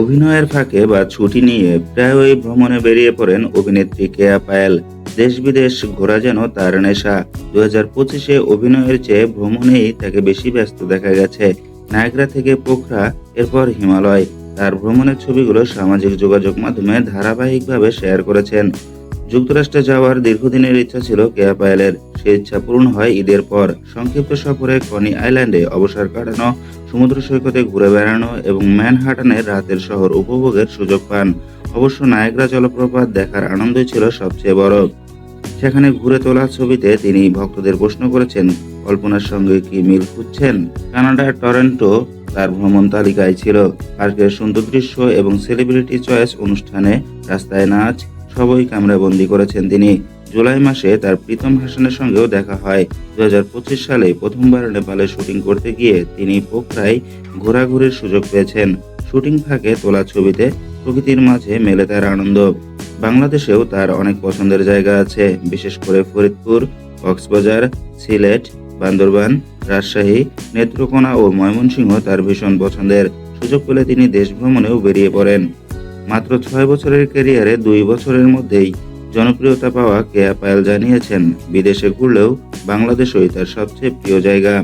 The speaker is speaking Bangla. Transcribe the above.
অভিনয়ের ফাঁকে বা ছুটি নিয়ে প্রায়ই ভ্রমণে বেরিয়ে পড়েন অভিনেত্রী কেয়া পায়েল। দেশ বিদেশ ঘোরা যেন তার নেশা। দু হাজার পঁচিশে অভিনয়ের চেয়ে ভ্রমণেই তাকে বেশি ব্যস্ত দেখা গেছে। নায়গ্রা থেকে পোখরা, এরপর হিমালয়। তার ভ্রমণের ছবিগুলো সামাজিক যোগাযোগ মাধ্যমে ধারাবাহিকভাবে শেয়ার করেছেন। যুক্তরাষ্ট্রে যাওয়ার দীর্ঘদিনের ইচ্ছা ছিল কেয়া পায়েলের। সে ইচ্ছা পূরণ হয় ঈদের পর। সংক্ষিপ্ত সফরে কনি আইল্যান্ডে অবসর কাটানো সমুদ্র সৈকতে ঘুরে বেড়ানো এবং ম্যানহাটানের রাতের শহর উপভোগের সুযোগ পান। অবশ্য নায়গ্রা জলপ্রপাত দেখার আনন্দই ছিল সবচেয়ে বড়। সেখানে ঘুরে তোলা ছবিতে তিনি ভক্তদের প্রশ্ন করেছেন, কল্পনার সঙ্গে কি মিল খুঁজছেন? কানাডার টরেন্টো তার ভ্রমণ তালিকায় ছিল। পার্কের সুন্দর দৃশ্য এবং সেলিব্রিটি চয়েস অনুষ্ঠানে রাস্তায় নাচ, সবই ক্যামেরাবন্দি করেছেন তিনি। জুলাই মাসে তার প্রীতম হাসানের সঙ্গেও দেখা হয়। দু হাজার পঁচিশ সালে প্রথমবার নেপালে শুটিং করতে গিয়ে তিনি পোখরায় ঘোরাঘুরির সুযোগ পেয়েছেন। শুটিং ফাঁকে তোলা ছবিতে প্রকৃতির মাঝে মেলে তার আনন্দ। বাংলাদেশেও তার অনেক পছন্দের জায়গা আছে, বিশেষ করে ফরিদপুর, কক্সবাজার, সিলেট, বান্দরবান, রাজশাহী, নেত্রকোনা ও ময়মনসিংহ তার ভীষণ পছন্দের। সুযোগ পেলে তিনি দেশ ভ্রমণেও বেরিয়ে পড়েন। মাত্র ছয় বছরের ক্যারিয়ারে দুই বছরের মধ্যেই জনপ্রিয়তা পাওয়া কেয়া পায়েল জানিয়েছেন বিদেশে ঘুরলেও বাংলাদেশই তার সবচেয়ে প্রিয় জায়গা।